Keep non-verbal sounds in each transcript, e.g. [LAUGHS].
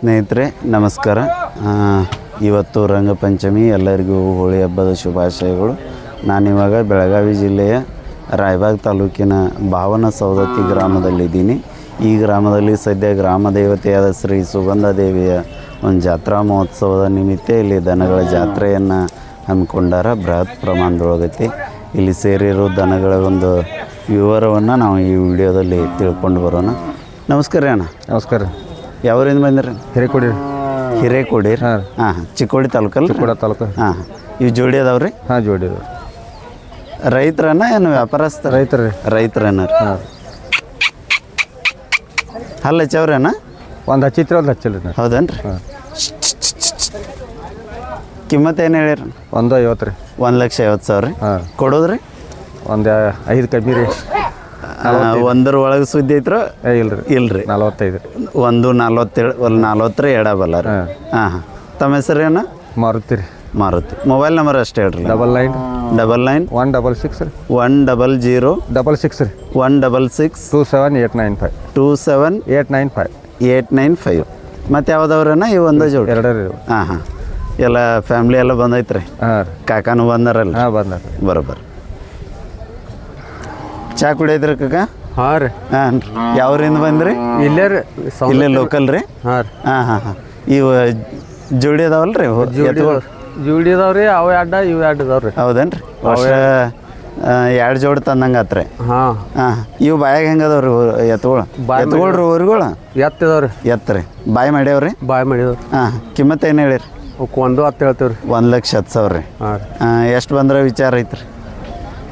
ಸ್ನೇಹಿತರೆ, ನಮಸ್ಕಾರ. ಇವತ್ತು ರಂಗಪಂಚಮಿ, ಎಲ್ಲರಿಗೂ ಹೋಳಿ ಹಬ್ಬದ ಶುಭಾಶಯಗಳು. ನಾನಿವಾಗ ಬೆಳಗಾವಿ ಜಿಲ್ಲೆಯ ರಾಯಬಾಗ್ ತಾಲೂಕಿನ ಭಾವನ ಸೌದತ್ತಿ ಗ್ರಾಮದಲ್ಲಿದ್ದೀನಿ. ಈ ಗ್ರಾಮದಲ್ಲಿ ಸದ್ಯ ಗ್ರಾಮ ದೇವತೆಯಾದ ಶ್ರೀ ಸುಗಂಧ ದೇವಿಯ ಒಂದು ಜಾತ್ರಾ ಮಹೋತ್ಸವದ ನಿಮಿತ್ತ ಇಲ್ಲಿ ದನಗಳ ಜಾತ್ರೆಯನ್ನು ಹಮ್ಮಿಕೊಂಡಾರ ಬೃಹತ್ ಪ್ರಮಾಣದೊಳಗೈತಿ. ಇಲ್ಲಿ ಸೇರಿರೋ ದನಗಳ ಒಂದು ವಿವರವನ್ನು ನಾವು ಈ ವಿಡಿಯೋದಲ್ಲಿ ತಿಳ್ಕೊಂಡು ಬರೋಣ. ನಮಸ್ಕಾರ ಅಣ್ಣ. ನಮಸ್ಕಾರ. ಯಾವರಿಂದ ಬಂದ್ರಿ? ಹಿರೇಕೊಡಿ ಹಿರೇಕೊಡಿ ಹಾಂ ಹಾಂ ಚಿಕ್ಕೋಡಿ ತಾಲೂಕಲ್ಲಿ? ಕೂಡ ತಾಲೂಕು. ಹಾಂ ಇವು ಜೋಡಿ ಅದಾವ್ರಿ? ಹಾಂ ಜೋಡಿ ರೈತರನ್ನ ಏನು ವ್ಯಾಪಾರಸ್ಥ? ರೈತರು ರೀ. ರೈತರನ್ನ ಹಾಂ ಹಲ್ಲ ಹಚ್ಚವ್ರೇನ? ಒಂದು ಹಚ್ಚಿತ್ರಿ ಒಂದು ಹಚ್ಚಿಲ್ಲ ರೀ ಹೌದೇನ್ರಿ? ಹಾಂ. ಕಿಮ್ಮತ್ತು ಏನು ಹೇಳಿರಿ? ಒಂದು ಐವತ್ತು ರೀ. ಒಂದು ಲಕ್ಷ ಐವತ್ತು ಸಾವಿರ ರೀ. ಹಾಂ. ಕೊಡೋದ್ರಿ? ಒಂದು ಐದು ಕಮ್ಮಿ ರೀ. ಒಂದರ ಒಳಗೆ ಸುದ್ದಿ ಐತ್ರ? ಇಲ್ರಿ. ಇಲ್ರಿ. ನಲವತ್ತೈದು. ಒಂದು ನಲ್ವತ್ತೇಳು ಒಂದು ನಲ್ವತ್ತರ ಎಡಬಲ್ಲ ರೀ. ಹಾಂ. ಹಾಂ ತಮ್ಮ ಏನು? ಮಾರುತಿ ರೀ. ಮಾರುತಿ. ಮೊಬೈಲ್ ನಂಬರ್ ಅಷ್ಟೇ ಹೇಳ್ರಿ. Double nine. Double nine. One double six ರೀ. One double zero. Double six ರೀ. One double six. Two seven eight nine five. Two seven eight nine five. Eight nine five. ಮತ್ತು ಯಾವ್ದವ್ರನ? ಈ ಒಂದು ಜೋಡಿ. ಎರಡೇ ರೀ. ಹಾಂ ಹಾಂ. ಎಲ್ಲ ಫ್ಯಾಮ್ಲಿ ಎಲ್ಲ ಬಂದೈತ್ರಿ. ಹಾಂ ರೀ. ಕಾಕಾನು ಬಂದಾರಲ್ಲ ಹಾಂ ಬಂದ ರೀ ಬರೋಬ್ಬರ. ಚಾ ಕುಡಿಯೈತ್ರಿ ಕಾಕ? ಹಾಂ ರೀ. ಹಾಂ ಯಾವ್ರಿಂದ ಬಂದ್ರಿ? ಇಲ್ಲೇ ರೀ ಇಲ್ಲೇ ಲೋಕಲ್ ರೀ? ಹಾಂ ರೀ. ಹಾಂ ಹಾಂ ಹಾಂ. ಇವು ಜೋಡಿ ಅದಾವಲ್ಲ ರೀ ಜೋಡಿ ಇದಾವೆ ರೀ ಅವು ಅಡ್ಡ ಇವು ಎರಡು ಇದಾವೆ ರೀ. ಹೌದೇನ್ರಿ? ವರ್ಷ ಎರಡು. ಜೋಡಿ ತಂದಂಗೆ ಆತ್ರಿ ಹಾಂ. ಹಾಂ ಇವು ಬಾಯಾಗ ಹೆಂಗೆ ರೀ ಎತ್ಗಳು ಬಾಯ್ ರೀ ಊರುಗಳು? ಎತ್ತು ರೀ. ಎತ್ರಿ ಬಾಯಿ ಮಾಡ್ಯಾವ್ರಿ ಬಾಯ್ ಮಾಡಿದವ್ರಿ ಹಾಂ ಕಿಮ್ಮತ್ ಏನು ಹೇಳಿರಿ? ಒಂದು ಹತ್ತು ಹೇಳ್ತೀವಿ ರೀ. ಒಂದು ಲಕ್ಷ ಹತ್ತು ಸಾವಿರ ರೀ. ಹಾಂ ರೀ. ಎಷ್ಟು ಬಂದ್ರೆ ವಿಚಾರ ಐತ್ರಿ?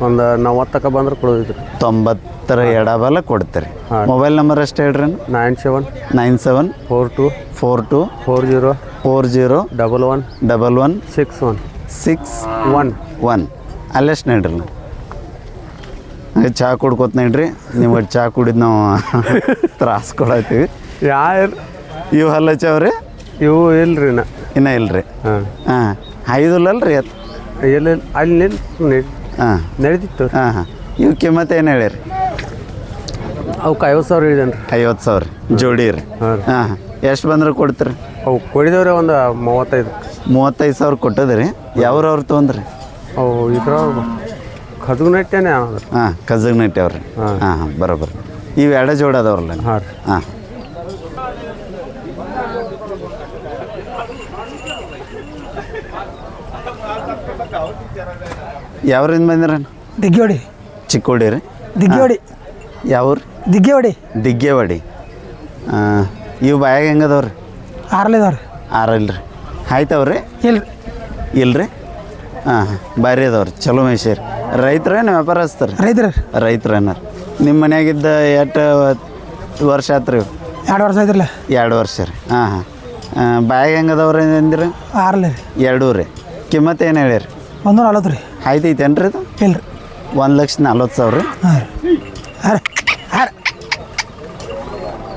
ಒಂದು ನವತ್ತಕ್ಕೆ ಬಂದ್ರೆ ಕೊಡೋದಿದ್ರಿ. ತೊಂಬತ್ತರ ಎಡಬಲ ಕೊಡ್ತೀರಿ. ಮೊಬೈಲ್ ನಂಬರ್ ಅಷ್ಟು ಹೇಳ್ರಿ? Nine seven nine seven four two four two four zero four zero double one double one six one six one. One. ಅಲ್ಲೆಷ್ಟು ನೋಡ್ರಿ ಚಹಾ ಕುಡ್ಕೋತ ನೋಡ್ರಿ. ನೀವು ಚಹಾ ಕುಡಿದ್ ನಾವು [LAUGHS] ತ್ರಾಸ್ ಕೊಡತ್ತೀವಿ. ಯಾರು? ಇವು ಹಲ್ಲ ಚವ್ರಿ ಇವು ಇಲ್ರಿ ನಾ. ಇನ್ನೂ ಇಲ್ರಿ. ಹಾಂ. ಹಾಂ. ಐದು ಎತ್? ಎಲ್ಲಿ ಅಲ್ಲಿ ನಿಲ್ ಹಾಂ. ನಡೀತಿತ್ತು ಹಾಂ ಹಾಂ. ಇವು ಮತ್ತೆ ಏನು ಹೇಳಿರಿ ಅವಕ್ಕೆ ಐವತ್ತು ಸಾವಿರ ಹೇಳಿದೇನೆ ರೀ ಐವತ್ತು ಸಾವಿರ. ಜೋಡಿ ರೀ. ಹಾಂ ಹಾಂ ಹಾಂ. ಎಷ್ಟು ಬಂದ್ರೆ ಕೊಡ್ತೀರಿ? ಅವು ಕೊಡಿದವ್ರೆ ಒಂದು ಮೂವತ್ತೈದು. ಮೂವತ್ತೈದು ಸಾವಿರ ಕೊಟ್ಟದ್ರಿ. ಯಾವ್ರವ್ರು ತೊಗೊಂಡ್ರಿ? ಅವು ಇದ್ರ ಖದುಗು ನೆಟ್ಟೇನೆ ಅನ್ನೋದು ಹಾಂ ಕಜಗ್ ನಟ್ಟಿ ಅವ್ರಿ. ಹಾಂ. ಹಾಂ ಬರೋಬ್ಬರ. ಇವು ಎಡ ಜೋಡಿ ಅದಾವ್ರಲ್ಲ. ಹಾಂ ಹಾಂ. ಯಾವ್ರಿಂದ ಬಂದಿರ? ದಿಗ್ಗಿಹೊಡಿ ಚಿಕ್ಕೋಡಿ ರೀ? ದಿಗ್ಗಿಹೊಡಿ ಯಾವ್ರು? ದಿಗ್ಗಿಹೊಡಿ ದಿಗ್ಗೇವಾಡಿ ಇವು ಬಾಯಾಗ ಹೆಂಗದವ್ರಿ ಆರ್ಲಿದವ್ರಿ ಆರಲ್ರಿ ಆಯ್ತವ್ರಿ ಇಲ್ರಿ. ಇಲ್ರಿ. ಹಾಂ ಹಾಂ ಭಾರಿ ಅದಾವ್ರಿ ಚಲೋ ಮೈಸೂರು. ರೈತರೇನು ವ್ಯಾಪಾರಸ್ತಾರೆ ರೈತರು ರೈತರೇನಾರ ನಿಮ್ಮ ಮನ್ಯಾಗಿದ್ದ ಎಷ್ಟು ವರ್ಷ ಆತ್ರಿ ಇವು? ಎರಡು ವರ್ಷ ಆಯ್ತಿರಲ್ಲ ಎರಡು ವರ್ಷ ರೀ. ಹಾಂ ಹಾಂ. ಬಾಯಾಗ ಹೆಂಗದವ್ರಿ ಅಂದಿರಿ? ಆರ್ಲಿ ರೀ. ಎರಡೂ ರೀ. ಕಿಮ್ಮತ್ತು ಏನು ಹೇಳಿರಿ? ಒಂದು ನಲ್ವತ್ತು ರೀ. ಆಯ್ತೈತೇನು ಏನ್ರಿ ಇದು? ಇಲ್ರಿ ಒಂದು ಲಕ್ಷ ನಲ್ವತ್ತು ಸಾವಿರ? ರೀ. ಹಾಂ ರೀ. ಹಾಂ ಹಾಂ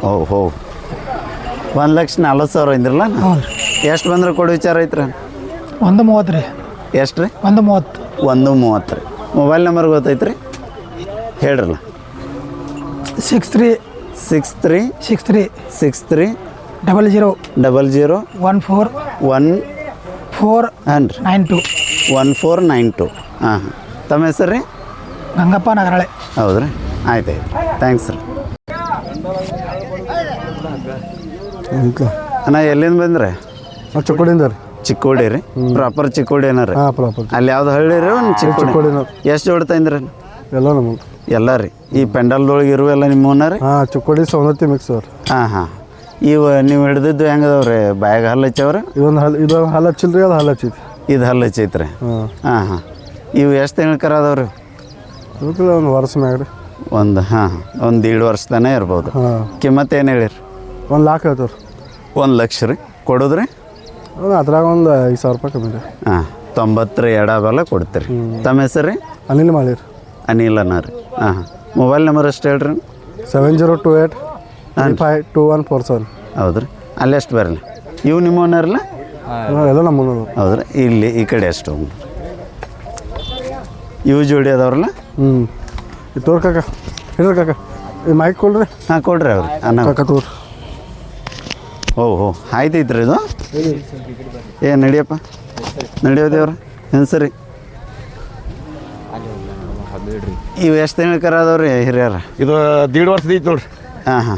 ಓ ಹೋ ಒಂದು ಲಕ್ಷ ನಲ್ವತ್ತು ಸಾವಿರ ಅಂದ್ರಲ್ಲ? ಹ್ಞೂ ರೀ. ಎಷ್ಟು ಬಂದ್ರೆ ಕೊಡು ವಿಚಾರ ಐತ್ರಿ? ಒಂದು ಮೂವತ್ತು ರೀ. ಎಷ್ಟು ರೀ? ಒಂದು ಮೂವತ್ತು. ಒಂದು ಮೂವತ್ತು ರೀ. ಮೊಬೈಲ್ ನಂಬರ್ ಗೊತ್ತೈತ್ರಿ? ಹೇಳ್ರಲ್ಲ. Six three. Six three. Six three. Six three. Double zero. Double zero. One four. One four ಹಾಂ ರೀ nine two. One four nine two. ಹಾಂ. ಹಾಂ ತಮ್ಮ ಹೆಸರು ರೀ? ಗಂಗಪ್ಪ ನಗರಳೆ ಹೌದ್ರಿ? ಆಯ್ತು ಆಯ್ತು ಥ್ಯಾಂಕ್ಸ್ ರೀ ಅಣ್ಣ ಎಲ್ಲಿಂದ ಬಂದ್ರೆ? ಚಿಕ್ಕೋಡಿಂದ ರೀ. ಚಿಕ್ಕೋಡಿ ರೀ? ಪ್ರಾಪರ್ ಚಿಕ್ಕೋಡಿ ಏನಾರ ಹಾಂ ಪ್ರಾಪರ್ ಅಲ್ಲಿ ಯಾವ್ದು ಹಳ್ಳಿ ರೀ ಒಂದು ಚಿಕ್ಕೋಡಿ? ಚಿಕ್ಕೋಡಿನ ಎಷ್ಟು ಜೋಡ್ತಾಯಿದ್ರಿ ಎಲ್ಲ ನಮ್ಮ ಎಲ್ಲ ರೀ. ಈ ಪೆಂಡಲ್ದೊಳಗೆ ಇರುವೆಲ್ಲ ನಿಮ್ಮವನ್ನ ರೀ? ಹಾಂ ಚಿಕ್ಕೋಡಿ ಸೌಂದರ್ಯ ಮಿಕ್ಸ್ ಅವ್ರು. ಹಾಂ ಹಾಂ. ಇವ ನೀವು ಹಿಡ್ದಿದ್ದು ಹೆಂಗದವ್ರಿ ಬಾಯಾಗ ಹಲ್ಲು ಹಚ್ಚವ್ರಿ? ಇದೊಂದು ಹಲ್ ಇದು ಹಲ್ ಹಚ್ಚಿಲ್ರಿ ಅದು ಹಲ್ ಇದು ಹಲ್ಲು ಹಚ್ಚೈತ್ರಿ. ಹಾಂ. ಹಾಂ ಹಾಂ. ಇವು ಎಷ್ಟು ತಿಂಗಳ ಕರ ಅದಾವ್ರಿ? ಅದಕ್ಕೆ ಒಂದು ವರ್ಷ ಮ್ಯಾಗ ರೀ. ಒಂದು ಹಾಂ ಒಂದು ಏಳು ವರ್ಷ ತಾನೇ ಇರ್ಬೋದು. ಹಾಂ. ಕಿಮ್ಮತ್ತು ಏನು ಹೇಳಿರಿ? ಒಂದು ಲಾಕ್ ಹೇಳ್ತವ್ರಿ. ಒಂದು ಲಕ್ಷ ರೀ. ಕೊಡೋದ್ರಿ? ಅದ್ರಾಗ ಒಂದು ಐದು ಸಾವಿರ ರೂಪಾಯಿ ಕಮ್ಮಿ ರೀ. ಹಾಂ ತೊಂಬತ್ತರ ಎಡಬಲ ಕೊಡ್ತೀರಿ. ತಮ್ಮ ಹೆಸರು ರೀ? ಅನಿಲ್ ಮಾಡಿರಿ ಅನಿಲ್ ಅನ್ನ ರೀ. ಹಾಂ ಹಾಂ. ಮೊಬೈಲ್ ನಂಬರ್ ಎಷ್ಟು ಹೇಳ್ರಿ? Seven zero two eight five two one four seven. ಹೌದ್ರಿ. ಅಲ್ಲಿ ಎಷ್ಟು ಬರಲಿ? ಇವು ನಿಮ್ಮವನರಲ್ಲ ಎಲ್ಲ ನಮ್ಮ ಹೌದ್ರಿ. ಇಲ್ಲಿ ಈ ಕಡೆ ಎಷ್ಟು ಇವು ಜೋಡಿ ಅದಾವ್ರಲ್ಲ? ಹ್ಞೂ ಇದು ತೋರ್ ಕಾಕ ಹೇಳ್ರಿ ಕಾಕ. ಇದು ಮೈಕ್ ಕೊಡ್ರಿ. ಹಾಂ ಕೊಡ್ರಿ ಅವ್ರಿ. ಅನ್ನ ಕಾಕ ತೋರ್. ಓ ಹೋ ಆಯ್ತೈತ್ರಿ ಇದು? ಏ ನಡಿಯಪ್ಪ. ನಡಿಯೋದೇವ್ರ ಏನು ಸರಿ ಇವು ಎಷ್ಟು ತಿಂಗಳ ಕರ ಅದಾವ್ರಿ ಹಿರಿಯರ? ಇದು ದೀಡ್ ವರ್ಷದ ಐತಿ ನೋಡ್ರಿ. ಹಾಂ ಹಾಂ.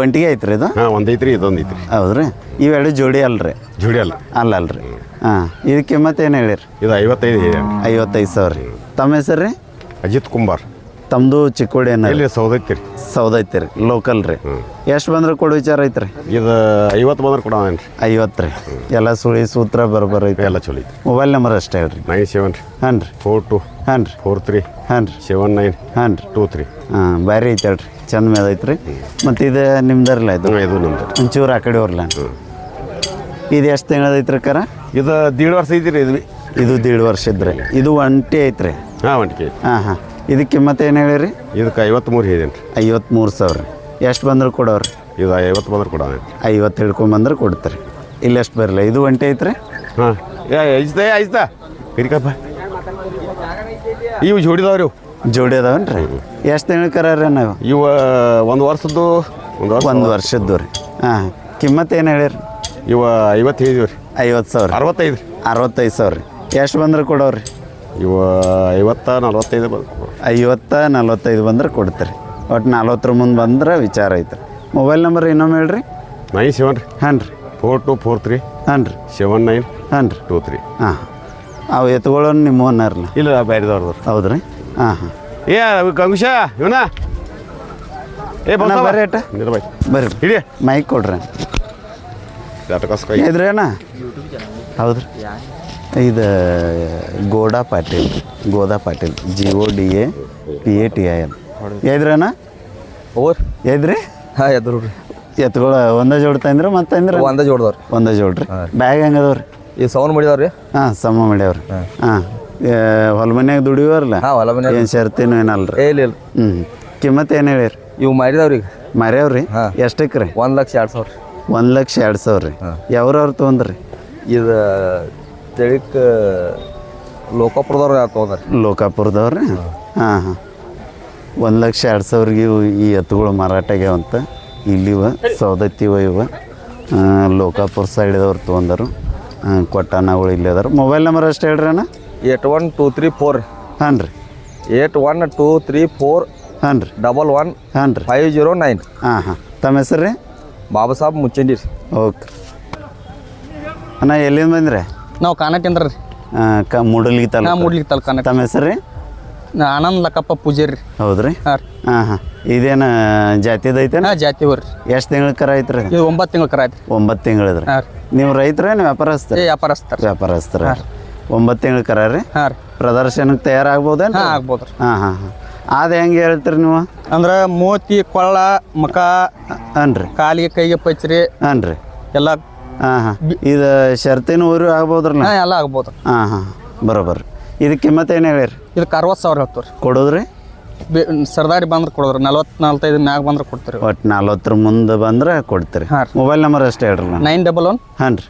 ಒಂಟಿಗೆ ಐತ್ರಿ ಇದು? ಹಾಂ ಒಂದು ಐತ್ರಿ ಇದೊಂದು ಐತ್ರಿ. ಹೌದ್ರಿ. ಇವೆರಡು ಜೋಡಿ ಅಲ್ರಿ? ಜೋಡಿ ಅಲ್ಲ. ಅಲ್ಲ ಅಲ್ರಿ ಹಾಂ ಇದಕ್ಕೆ ಮತ್ತೇನು ಏನು ಹೇಳಿರಿ? ಇದು ಐವತ್ತೈದು ಐವತ್ತೈದು ಸಾವಿರ. ರೀ ತಮ್ಮ ಹೆಸರು ರೀ? ಅಜಿತ್ ಕುಂಬಾರ್. ತಮ್ಮದು ಚಿಕ್ಕೋಡಿ ಇಲ್ಲಿ ಸೌದೈತಿ ರೀ. ಸೌದೈತಿ ರೀ ಲೋಕಲ್ ರೀ. ಎಷ್ಟು ಬಂದ್ರೆ ಕೊಡು ವಿಚಾರ ಐತ್ರಿ? ಇದು ಐವತ್ತು ಬಂದ್ರೆ ಕೊಡೋಣ ರೀ ಐವತ್ತು ರೀ. ಎಲ್ಲ ಸುಳಿ ಸೂತ್ರ ಬರೋಬ್ಬರ ಐತಿ ಎಲ್ಲ ಚಲೋ ಐತಿ ಮೊಬೈಲ್ ನಂಬರ್ ಅಷ್ಟೇ ಹೇಳ್ರಿ. ನೈನ್ ಸೆವೆನ್ ರೀ. ಹಾಂ ರೀ. ಫೋರ್ ಟು ಹಾಂ ರೀ. ಫೋರ್ ತ್ರೀ ಹಾಂ ರೀ. ಸೆವೆನ್ ನೈನ್ ಹಾಂ ರೀ. ಟೂ ತ್ರೀ ಹಾಂ ಬ್ಯಾರಿ ಐತೆ ಹೇಳ್ರಿ. ಚಂದ ಮೇದ ರೀ ಮತ್ತು ಇದು ನಿಮ್ದರ್ಲ ಇದು? ಇದು ನಮ್ದು. ಒಂಚೂರು ಆ ಕಡೆ ಅವ್ರಲ್ಲ ಇದು ಎಷ್ಟು ತಿಂಗಳದೈತ್ರಿ ಕರ? ಇದು ದೀಡ್ ವರ್ಷ ಐತಿ ರೀ ಇದು. ಇದು ದೀಡ್ ವರ್ಷ ಇದ್ರೆ. ಇದು ಒಂಟಿ ಐತ್ರಿ. ಹಾಂ ಐತಿ ಹಾಂ ಹಾಂ. ಇದಕ್ಕೆ ಮತ್ತೆ ಏನು ಹೇಳಿರಿ? ಇದಕ್ಕೆ ಐವತ್ತ್ಮೂರು ಹೇಳಿದೇನೆ ರೀ ಐವತ್ತ್ಮೂರು ಸಾವಿರ. ಎಷ್ಟು ಬಂದ್ರೆ ಕೊಡೋರಿ? ಇದು ಐವತ್ತು ಬಂದ್ರೆ ಕೊಡೋಣ ಐವತ್ತು ಹಿಡ್ಕೊಂಬಂದ್ರೆ ಕೊಡ್ತಾರೆ. ಇಲ್ಲಿ ಎಷ್ಟು ಬರಲ್ಲ ಇದು ಒಂಟಿ ಐತ್ರಿ? ಹಾಂ. ಏ ಐಸ್ತಾ ಇರಿಕಪ್ಪ ಇವು ಜೋಡಿದವ್ರಿ ಜೋಡಿ ಅದಾವನ್ ರೀ ಎಷ್ಟು ತಿಂಗಳು ನಾವು? ಇವ ಒಂದು ವರ್ಷದ್ದು ಒಂದು ವರ್ಷ. ಒಂದು ವರ್ಷದ್ದು ರೀ. ಹಾಂ ಕಿಮ್ಮತ್ ಏನು ಹೇಳಿರಿ? ಇವ ಐವತ್ತು ಹೇಳಿದೀವಿ ರೀ ಐವತ್ತು ಸಾವಿರ. ಅರವತ್ತೈದು. ಅರವತ್ತೈದು ಸಾವಿರ. ರೀ ಎಷ್ಟು ಬಂದ್ರೆ ಕೊಡೋರಿ? ಇವ ಐವತ್ತ ನಲ್ವತ್ತೈದು ಬಂದು ಐವತ್ತ ನಲ್ವತ್ತೈದು ಬಂದ್ರೆ ಕೊಡ್ತೀರಿ. ಒಟ್ಟು ನಲ್ವತ್ತರ ಮುಂದೆ ಬಂದ್ರೆ ವಿಚಾರ ಐತೆ ಮೊಬೈಲ್ ನಂಬರ್ ಇನ್ನೊಮ್ಮೆ ಹೇಳ್ರಿ. ನೈನ್ ಸೆವೆನ್ ರೀ ಹಾಂ ರೀ. ಫೋರ್ ಟು ಫೋರ್ ತ್ರೀ ಹಾಂ ರೀ. ಸೆವೆನ್ ನೈನ್ ಹಾಂ ರೀ. ಟೂ ತ್ರೀ ಹಾಂ. ಅವು ಎತ್ಕೊಳ್ಳೋನು ನಿಮ್ಮ ಓನರ್ ಇಲ್ಲ ಬೇರೆದವ್ರದ್ದು. ಹೌದ್ರಿ ಹಾಂ ಹಾಂ. ಏ ಗಂಗುಷ ಇವನ? ಏ ಬಂದ ಬರ್ರಿ ಅಟ್ಟ. ಬಾಯ್. ಬರ್ರಿ. ಹಿಡಿಯ. ಮೈಕ್ ಕೊಡ್ರಿ ಇದ್ರೇನಾ? ಇದ್ರೇನ ಹೌದ್ರಿ ಇದು Goda Patil Goda Patil G O D A P A T I N ಎದ್ರಣ್ಣ? ಓರ್ ಎದ್ರಿ? ಹಾಂ ಎದ್ರು ರೀ. ಎತ್ಗಳ ಒಂದೇ ಜೋಡ್ ತಂದ್ರೆ ಮತ್ತೆ ಅಂದ್ರೆ? ಒಂದ ಜೋಡ್ದವ್ರಿ ಒಂದೇ ಜೋಡ್ರಿ ಬ್ಯಾಗ್ ಹೆಂಗದವ್ರಿ? ಈ ಸೌನ್ ಮಾಡಿದವ್ರಿ? ಹಾಂ ಸಮ ಮಾಡ್ಯಾವ್ರಿ. ಹಾಂ. ಹೊಲ ಮನ್ಯಾಗ ದುಡಿಯೋರಲ್ಲ ಹಾಂ ಹೊಲ ಮನೆ ಏನು ಶರ್ತಿನೂ ಏನಲ್ರಿ? ಏ ಇಲ್ಲ ಇಲ್ಲ. ಹ್ಞೂ ಕಿಮ್ಮತ್ ಏನು ಹೇಳಿರಿ ಇವು ಮಾರಿದವ್ರಿ ಹಾಂ ಹಾ. ಎಷ್ಟಕ್ಕೆ ರೀ ಒಂದು ಲಕ್ಷ ಎರಡು ಸಾವಿರ. ಒಂದು ಲಕ್ಷ ಎರಡು ಸಾವಿರ. ರೀ ಯಾವ್ರವ್ರು ತೊಗೊಂಡ್ರಿ? ಇದು ತೆಳಿಕ್ ಲೋಕಾಪುರದವ್ರು ತೊಗೊಂಡ್ರಿ? ಲೋಕಾಪುರದವ್ರಿ? ಹಾಂ ಹಾಂ. ಒಂದು ಲಕ್ಷ ಎರಡು ಸಾವಿರಗೆ ಇವು ಈ ಎತ್ತುಗಳು ಮಾರಾಟ ಆಗ್ಯಾವಂತ ಇಲ್ಲಿವ ಸೌದತ್ತಿವ ಇವ. ಲೋಕಾಪುರ ಸೈಡ್ದವ್ರು ತೊಗೊಂಡರು. ಕೊಟ್ಟಾನಗಳು ಇಲ್ಲಿ ಅದಾರ. ಮೊಬೈಲ್ ನಂಬರ್ ಅಷ್ಟು ಹೇಳ್ರಿ ಅಣ್ಣ? Eight one two three four. ಹಾಂ ರೀ. Eight one two three four. ಹಾಂ ರೀ. Double one. ಹಾಂ ರೀ. Five zero nine. ಹಾಂ ಹಾಂ. ತಮ್ಮ ಹೆಸರು ರೀ? ಬಾಬಾ ಸಾಬ್ ಮುಚ್ಚಂಡಿ ಓಕೆ. ಅಣ್ಣ ಎಲ್ಲಿಂದ ಬಂದ್ರಿ? ನಾವು ಕಾನಟಿಂದ್ರ ರೀ. ಕ ಮೂಡಲ್ಗಿ ತಾಲೂಕು. ಮೂಡ್ಲಿಕ್ಕೆ ತಲ್ ಕಾನಟ್ ತಮ್ಮ ಹೆಸರು ರೀ? ನಾ ಆನಂದ್ ಲಕ್ಕಪ್ಪ ಪೂಜಾರಿ ಹೌದ್ರಿ? ಹಾಂ ರೀ. ಹಾಂ ಹಾಂ. ಇದೇನು ಜಾತಿದ ಐತೇನ? ಹಾಂ ಜಾತಿ ಊರ್ ರೀ. ಎಷ್ಟು ತಿಂಗಳ ಕರ ಐತ್ರಿ? ಇದು ಒಂಬತ್ತು ತಿಂಗಳು ಕರ ಆಯ್ತು ಒಂಬತ್ತು ತಿಂಗಳದ್ರಿ ಹಾಂ ರೀ. ನೀವು ರೈತರೇನು ವ್ಯಾಪಾರಸ್ತೀರಿ ಏ ವ್ಯಾಪಾರಸ್ತಾರ ವ್ಯಾಪಾರಸ್ತರ ಒಂಬತ್ತು ತಿಂಗಳ ಕರ ರೀ? ಹಾಂ ರೀ. ಪ್ರದರ್ಶನಕ್ಕೆ ತಯಾರಾಗ್ಬೋದೇನು ಹಾಂ ಆಗ್ಬೋದು ರೀ ಹಾಂ ಹಾಂ ಹಾಂ. ಅದು ಹೆಂಗೆ ಹೇಳ್ತೀರಿ ನೀವು? ಅಂದ್ರೆ ಮೋತಿ ಕೊಳ್ಳ ಮುಖ ಅನ್ರಿ. ಕಾಲಿಗೆ ಕೈಗೆ ಪಚ್ರಿ. ಅನ್ರಿ. ಎಲ್ಲ ಹಾಂ ಹಾಂ. ಇದು ಶರ್ತಿನ ಊರು ಆಗ್ಬೋದ್ರಲ್ಲ? ಹಾಂ ಎಲ್ಲ ಆಗ್ಬೋದು. ಹಾಂ ಹಾಂ. ಬರೋಬರ್. ಇದಕ್ಕೆ ಕಿಮ್ಮತ್ತು ಏನು ಹೇಳಿರಿ ಇದಕ್ಕೆ ಅರವತ್ತು ಸಾವಿರ ಹೇಳ್ತೀವಿ ಕೊಡೋದ್ರಿ? ರೀ ಸರ್ದಾರಿ ಬಂದ್ರೆ ಕೊಡೋದ್ರಿ. ನಲ್ವತ್ತು ನಲ್ವತ್ತೈದು ಮ್ಯಾಗ ಬಂದ್ರೆ ಕೊಡ್ತೀರಿ. ಒಟ್ಟು ನಲ್ವತ್ತರ ಮುಂದೆ ಬಂದ್ರೆ ಕೊಡ್ತೀರಿ. ಹಾಂ ಮೊಬೈಲ್ ನಂಬರ್ ಅಷ್ಟೇ ಹೇಳ್ರಿ ನಾನು ನೈನ್ ಡಬಲ್ ಒನ್? ಹಾಂ ರೀ.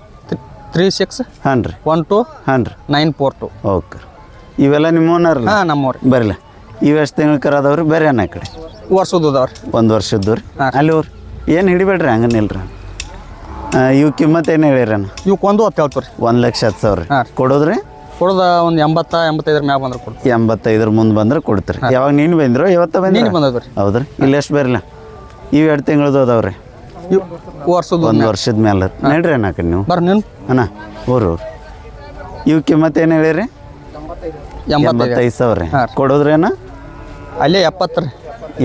Three six? ಹಾಂ ರೀ. One two? ಹಾಂ ರೀ. Nine four to. ಓಕೆ ಇವೆಲ್ಲ ನಿಮ್ಮವನರಲ್ಲ ಹಾಂ ನಮ್ಮವ್ರಿ ಬರಲ್ಲ ಇವೆಷ್ಟು ತಿಂಗಳ ಕರ ಅದಾವ್ರಿ? ಬೇರೆ ಅನ್ನ ಕಡೆ. ವರ್ಷದ್ದು ಅದಾವ್ರಿ. ಒಂದು ವರ್ಷದ್ದು ರೀ. ಅಲ್ಲಿ ಅವ್ರು ಏನು ಹಿಡಿಬೇಡ್ರಿ ಹಂಗನ್ ಇಲ್ರಿ ಇವು ಕಿಮ್ಮತ್ ಏನು ಹೇಳಿರಿ ಇವು ಇವಕ್ಕೆ ಒಂದು ಹೊತ್ತು ಹೇಳ್ತೀವಿ ಒಂದು ಲಕ್ಷ ಹತ್ತು ಸಾವಿರ. ಹಾಂ. ರೀ. ಕೊಡೋದ್ರಿ? ಕೊಡೋದ ಒಂದು ಎಂಬತ್ತ ಎಂಬತ್ತೈದ್ರ ಮ್ಯಾಗ ಬಂದ್ರೆ ಕೊಡ್ತೀವಿ. ಎಂಬತ್ತೈದರ ಮುಂದೆ ಬಂದ್ರೆ ಕೊಡ್ತೀರಿ. ಯಾವಾಗ ನೀನು ಬಂದಿರೋ ಇವತ್ತ ಬಂದಿರಿ? ನೀನು ಬಂದದ ರೀ ಹೌದ್ರಿ. ಇಲ್ಲಿ ಎಷ್ಟು ಬರಲ್ಲ ಇವು ಎರಡು ತಿಂಗಳದ್ದು ಅದಾವ್ರಿ? ಇವ್ ವರ್ಷದ ಒಂದು ವರ್ಷದ ಮೇಲೆ ನಡ್ರಿ ಅಣ್ಣ ನೀವು. ಬರ್ರಿ ನೀನು ಅಣ್ಣ ಊರು ಊರು. ಇವು ಕಿಮ್ಮತ್ ಏನು ಹೇಳಿರಿ? ಎಂಬತ್ತೈದು. ಎಂಬತ್ತೈದು ಸಾವಿರ. ಹಾಂ. ಕೊಡೋದ್ರಿ ಅಣ್ಣ? ಅಲ್ಲೇ ಎಪ್ಪತ್ತು ರೀ.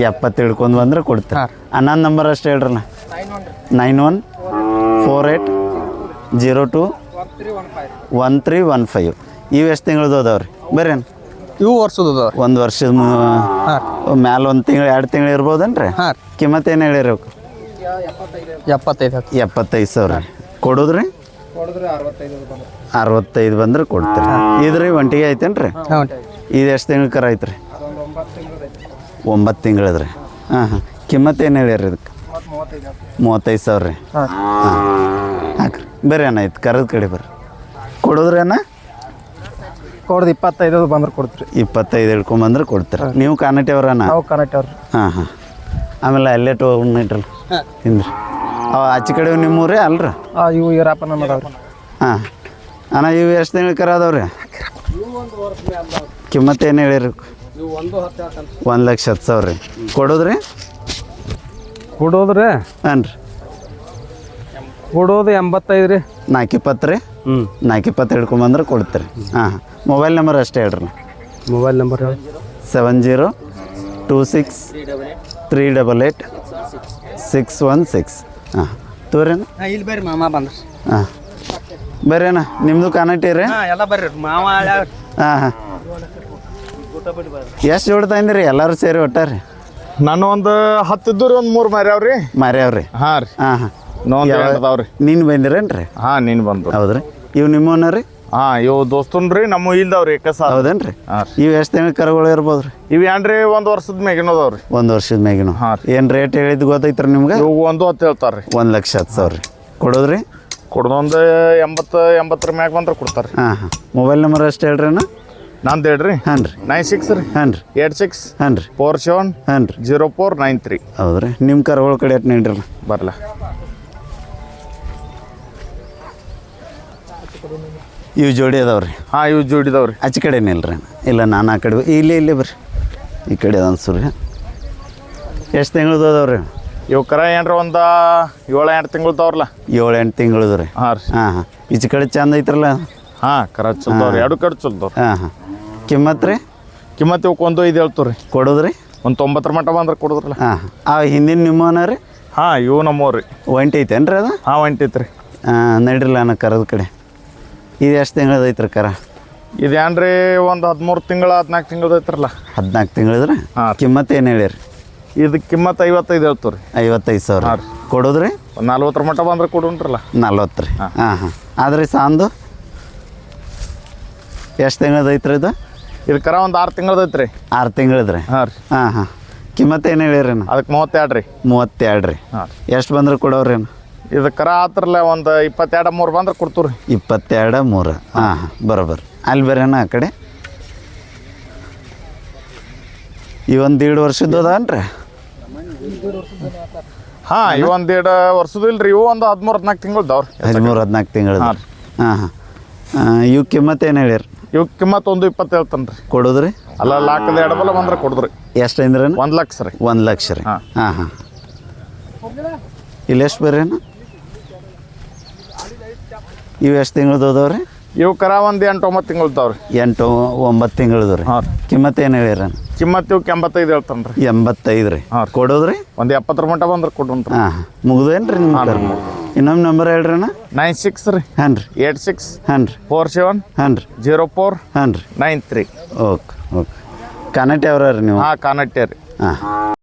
ಎಪ್ಪತ್ತು ಹಿಡ್ಕೊಂಡು ಬಂದ್ರೆ ಕೊಡ್ತೀರಿ. ಅನ್ನ ನಂಬರ್ ಅಷ್ಟು ಹೇಳ್ರಲ್ಲ nine one. Four eight zero two one three one five. ಇವು ಎಷ್ಟು ತಿಂಗಳದ್ದು ರೀ ಬರ್ರಿ ಇವು ವರ್ಷದ ಅದಾವ ಒಂದು ವರ್ಷದ ಮ್ಯಾಲ ಒಂದು ತಿಂಗಳು ಎರಡು ತಿಂಗಳು ಇರ್ಬೋದೇನ್ರಿ? ಹಾಂ ಕಿಮ್ಮತ್ತು ಏನು ಹೇಳಿರಿ ಅವಕ್ಕೆ ಎಪ್ಪತ್ತೈದು ಎಪ್ಪತ್ತೈದು ಸಾವಿರ. ಕೊಡೋದ್ರಿ? ಅರವತ್ತೈದು ಬಂದ್ರೆ. ಕೊಡ್ತೀರಿ. ಇದ್ರಿ ಒಂಟಿಗೆ ಐತೇನ್ರಿ? ರೀ ಇದು ಎಷ್ಟು ತಿಂಗ್ಳು ಕರ ಐತ್ರಿ? ಒಂಬತ್ತು ತಿಂಗಳದ್ರಿ ಹಾಂ ಹಾಂ. ಕಿಮ್ಮತ್ತು ಏನು ಹೇಳಿರಿ ಇದಕ್ಕೆ ಮೂವತ್ತೈದು ಸಾವಿರ ರೀ. ಹಾಂ. ಹಾಕ್ರಿ. ಬೇರೆ ಅಣ್ಣ ಆಯ್ತು ಕರದ ಕಡೆ ಬರ್ರಿ. ಕೊಡೋದ್ರಿ ಅಣ್ಣ? ಕೊಡ್ದು ಇಪ್ಪತ್ತೈದು ಬಂದ್ರೆ ಕೊಡ್ತೀರಿ. ಇಪ್ಪತ್ತೈದು ಹಿಡ್ಕೊಂಬಂದ್ರೆ ಕೊಡ್ತೀರ. ನೀವು ಕಾನಟಿ ಅವ್ರಣ್ಣ ನಾವು ಕನೆಕ್ಟ್ ಅವ್ರಿ ಹಾಂ ಹಾಂ. ಆಮೇಲೆ ಅಲ್ಲೇ ಟೋಗ್ನಿಟ್ರಲ್ಲ ತಿಂದ್ರಿ. ಅವ ಆಚೆ ಕಡೆ ನಿಮ್ಮೂರೇ ಅಲ್ರಿ? ಇವು ಇರಪ್ಪನ ಅದಾವ್ರಿ. ಹಾಂ. ಅಣ್ಣ ಇವು ಎಷ್ಟು ತಿಂಗಳು ಕರ ಅದಾವ್ರಿ? ಕಿಮ್ಮತ್ ಏನು ಹೇಳಿರಿ? ಒಂದು ಲಕ್ಷ ಹತ್ತು ಸಾವಿರ ರೀ. ಕೊಡೋದ್ರಿ? ಕೊಡೋದ್ರಿ? ಹಾಂ ರೀ ಕೊಡೋದು ಎಂಬತ್ತೈದು ರೀ. ನಾಲ್ಕು ಇಪ್ಪತ್ತು ರೀ. ಹ್ಞೂ ನಾಲ್ಕು ಇಪ್ಪತ್ತು ಹಿಡ್ಕೊಂಬಂದ್ರೆ ಕೊಡ್ತೀರಿ. ಹಾಂ ಹಾಂ. ಮೊಬೈಲ್ ನಂಬರ್ ಅಷ್ಟೇ ಹೇಳ್ರಿ mobile number seven zero two six three double eight six one six. ಹಾಂ ತೋರೇನ ಇಲ್ಲಿ ಬರ್ರಿ ಮಾಮ ಬಂದ್ರಿ. ಹಾಂ. ಬರ್ರಿ ಅಣ್ಣ ನಿಮ್ಮದು ಕಾನಟ್ಟಿ ರೀ ಎಲ್ಲ ಬರ್ರಿ. ಮಾವ ಹಾಂ ಹಾಂ. ಎಷ್ಟು ಜೋಡ್ತಾ ಇದ್ದೀರಿ? ಎಲ್ಲರೂ ಸೇರಿ ಒಟ್ಟಾರಿ ನಾನು ಒಂದು ಹತ್ತಿದ್ದೂರಿ ಒಂದು ಮೂರು ಮರ್ಯಾವ್ರಿ ಮಾರ್ಯಾವ್ರಿ ಹಾಂ ರೀ. ಹಾಂ ಹಾಂ. ಇನ್ನೊಂದು ಎರಡು ಅದಾವ್ರಿ? ನೀನು ಬಂದಿರೇನ್ರಿ? ಹಾಂ ನೀನು ಬಂದು ಹೌದ್ರಿ. ಇವು ನಿಮ್ಮನ ರೀ ಹಾಂ ಇವು ದೋಸ್ತನ್ ರೀ ನಮ್ಮ ಇಲ್ದಾವ್ರಿ ಕಸ ಹೌದೇನ್ರಿ? ಹಾಂ ಇವು ಎಷ್ಟು ತಿಂಗಳು ಕರುಗಳು ಇರ್ಬೋದು ರೀ ಇವು ಏನ್ರಿ ಒಂದು ವರ್ಷದ ಮೇಗಿನ ಒಂದ್ ಒಂದು ವರ್ಷದ ಮ್ಯಾಗಿನ. ಹಾಂ ಏನು ರೇಟ್ ಹೇಳಿದ್ ಗೊತ್ತೈತ್ರಿ ನಿಮ್ಗೆ? ಇವು ಒಂದು ಹತ್ತು ಹೇಳ್ತಾರ್ರಿ. ಒಂದು ಲಕ್ಷ ಹತ್ತು ಸಾವಿರ. ರೀ ಕೊಡೋದ್ರಿ? ಕೊಡೋದೊಂದು ಎಂಬತ್ತು ಎಂಬತ್ತರ ಮ್ಯಾಗ ಬಂದ್ರೆ ಕೊಡ್ತಾರೆ ಹಾಂ ಹಾಂ. ಮೊಬೈಲ್ ನಂಬರ್ ಅಷ್ಟು ಹೇಳ್ರಿ ಅಣ್ಣ? ನಂದು ಹೇಳ್ರಿ ಹಾಂ ರೀ. ನೈನ್ ಸಿಕ್ಸ್ ರೀ? ಹಾಂ ರೀ. ಏಟ್ ಸಿಕ್ಸ್ ಹಾಂ ರೀ. ಫೋರ್ ಸೆವೆನ್ ಹಾಂ ರೀ. ಜೀರೋ ಫೋರ್ ನೈನ್ ತ್ರೀ ಹೌದ್ರಿ. ನಿಮ್ಮ ಕರುಗಳ ಕಡೆ ಎಟ್ ನೀಡ್ರಲ್ಲ ಬರಲ್ಲ ಇವು ಜೋಡಿ ಅದಾವ್ರಿ. ಹಾಂ ಇವು ಜೋಡಿದವ್ರಿ ಆಚೆ ಕಡೆ ಇಲ್ಲ ರೀ ಇಲ್ಲ ನಾನು ಆ ಕಡೆ ಇಲ್ಲಿ ಇಲ್ಲಿ ಬರ್ರಿ. ಈ ಕಡೆ ಅನ್ಸುರಿ ಎಷ್ಟು ತಿಂಗಳದ್ದು ಅದಾವ್ರಿ? ಇವು ಕರ ಏನ್ರ ಒಂದು ಏಳು ಎಂಟು ತಿಂಗಳ್ದವ್ರಲ್ಲ ಏಳು ಎಂಟು ತಿಂಗಳದು ರೀ. ಹಾಂ ರೀ. ಹಾಂ ಹಾಂ. ಈಚೆ ಕಡೆ ಚಂದ ಐತ್ರಲ್ಲ? ಹಾಂ ಕರ ಚಲ್ದವ್ರಿ ಎರಡು ಕಡೆ ಚಲ್ದವ್ರಿ ಹಾಂ ಹಾಂ. ಕಿಮ್ಮತ್ತು ರೀ? ಕಿಮ್ಮತ್ ಇವಕ್ಕೆ ಒಂದು ಇದು ಹೇಳ್ತೀವಿ ರೀ ಕೊಡೋದ್ರಿ? ಒಂದು ತೊಂಬತ್ತರ ಮಟ್ಟ ಬಂದ್ರೆ ಕೊಡೋದ್ರಲ್ಲ. ಹಾಂ ಆ ಹಿಂದಿನ ನಿಮ್ಮನ ರೀ? ಹಾಂ ಇವು ನಮ್ಮವ್ರಿ. ಒಂಟಿ ಐತೇನ್ರಿ ಅದು? ಹಾಂ ಹೊಂಟೈತ್ರಿ ಹಾಂ ನಡ್ರಿಲ್ಲ ನಾನು ಕರದ ಕಡೆ. ಇದು ಎಷ್ಟು ತಿಂಗಳದ ಐತ್ರಿ ಕರ? ಏನ್ರಿ ಒಂದು ಹದಿಮೂರು ತಿಂಗಳು ಹದಿನಾಲ್ಕು ತಿಂಗಳದ ಐತ್ರಲ್ಲ. ಹದಿನಾಲ್ಕು ತಿಂಗಳದ್ರಿ? ಹಾಂ. ಕಿಮ್ಮತ್ತು ಏನು ಹೇಳಿರಿ? ಇದು ಕಿಮ್ಮತ್ತು ಐವತ್ತೈದು ಹೇಳ್ತೀವಿ ರೀ ಐವತ್ತೈದು ಸಾವಿರ. ಹಾಂ ರೀ. ಕೊಡೋದ್ರಿ? ಒಂದು ನಲ್ವತ್ತರ ಮಟ್ಟ ಬಂದ್ರೆ ಕೊಡುನ್ರಲ್ಲ ನಲ್ವತ್ತು ರೀ ಹಾಂ ಹಾಂ. ಆದ್ರಿ ಸಾಂದು? ಎಷ್ಟು ತಿಂಗಳದ ಐತ್ರಿ ಇದು? ಇದು ಕರ ಒಂದು ಆರು ತಿಂಗಳದೈತೆ ಐತ್ರಿ. ಆರು ತಿಂಗಳದ್ರಿ ಹಾಂ ರೀ. ಹಾಂ ಹಾಂ. ಕಿಮ್ಮತ್ತು ಏನು ಹೇಳಿರಿ ಅದಕ್ಕೆ ಮೂವತ್ತೆರಡು ರೀ. ಮೂವತ್ತೆರಡು ರೀ. ಹಾಂ ಎಷ್ಟು ಬಂದ್ರೆ ಕೊಡೋರಿ ಇದು ಕರ ಆತ್ರಲ್ಲ ಒಂದು ಇಪ್ಪತ್ತೆರಡು ಮೂರು ಬಂದ್ರೆ ಕೊಡ್ತೀವಿ ರೀ. ಇಪ್ಪತ್ತೆರಡು ಮೂರು. ಹಾಂ ಹಾಂ. ಬರೋಬ್ಬರ ಅಲ್ಲಿ ಬರೇನ ಆ ಕಡೆ. ಈ ಒಂದು ಎರಡು ವರ್ಷದ್ದು ಅದಾನ್ರಿ ಹಾಂ ಈ ಒಂದು ಎರಡು ವರ್ಷದ ಇಲ್ರಿ. ಇವು ಒಂದು ಹದಿಮೂರು ಹದಿನಾಲ್ಕು ತಿಂಗಳದವ್ರಿ ಹದಿಮೂರು ಹದಿನಾಲ್ಕು ತಿಂಗಳದ ಹಾಂ ಹಾಂ ಹಾಂ. ಇವು ಕಿಮ್ಮತ್ತು ಏನು ಹೇಳಿರಿ? ಇವು ಕಿಮ್ಮತ್ ಒಂದು ಇಪ್ಪತ್ತು ಹೇಳ್ತಾನೆ ರೀ. ಕೊಡೋದ್ರಿ? ಅಲ್ಲ ಲಾಕದ ಎಡಬಲ ಬಂದ್ರೆ ಕೊಡಿದ್ರಿ. ಎಷ್ಟು ಅಂದ್ರೆ ಒಂದು ಲಕ್ಷ ರೀ. ಒಂದು ಲಕ್ಷ ರೀ. ಹಾಂ. ಹಾಂ ಇಲ್ಲಿ ಎಷ್ಟು ಬೇರೆ ಇವು ಎಷ್ಟು ತಿಂಗಳದ್ದು ಅದಾವ್ರಿ? ಇವು ಕರ ಒಂದು ಎಂಟು ಒಂಬತ್ತು ತಿಂಗಳದವ್ರಿ ಎಂಟು ಒಂಬತ್ತು ತಿಂಗಳದ ರೀ. ಹಾಂ ರೀ. ಕಿಮ್ಮತ್ತು ಏನು ಹೇಳಿರ ಕಿಮ್ಮತ್ತು ಇವಕ್ಕೆ ಎಂಬತ್ತೈದು ಹೇಳ್ತಾನೆ ರೀ. ಎಂಬತ್ತೈದು ರೀ. ಹಾಂ ರೀ. ಕೊಡೋದ್ರಿ? ಒಂದು ಎಪ್ಪತ್ತರ ಮಟ್ಟ ಬಂದ್ರೆ ಕೊಡು ಹಾಂ ಮುಗ್ದೇನು ರೀ ನಿಮ್ಮ ಇನ್ನೊಂದು ನಂಬರ್ ಹೇಳ್ರಿ ಅಣ್ಣ. ನೈನ್ ಸಿಕ್ಸ್ ರೀ. ಹಾಂ ರೀ. Eight six. ಹಾಂ ರೀ. Four seven. ಹಾಂ ರೀ. Zero four. ಹಾಂ ರೀ. Nine three. Okay okay. ಕಾನಟ್ಟೆ ಅವ್ರ ರೀ ನೀವು? ಹಾಂ ಕಾನಟ್ಟೆ ರೀ ಹಾಂ.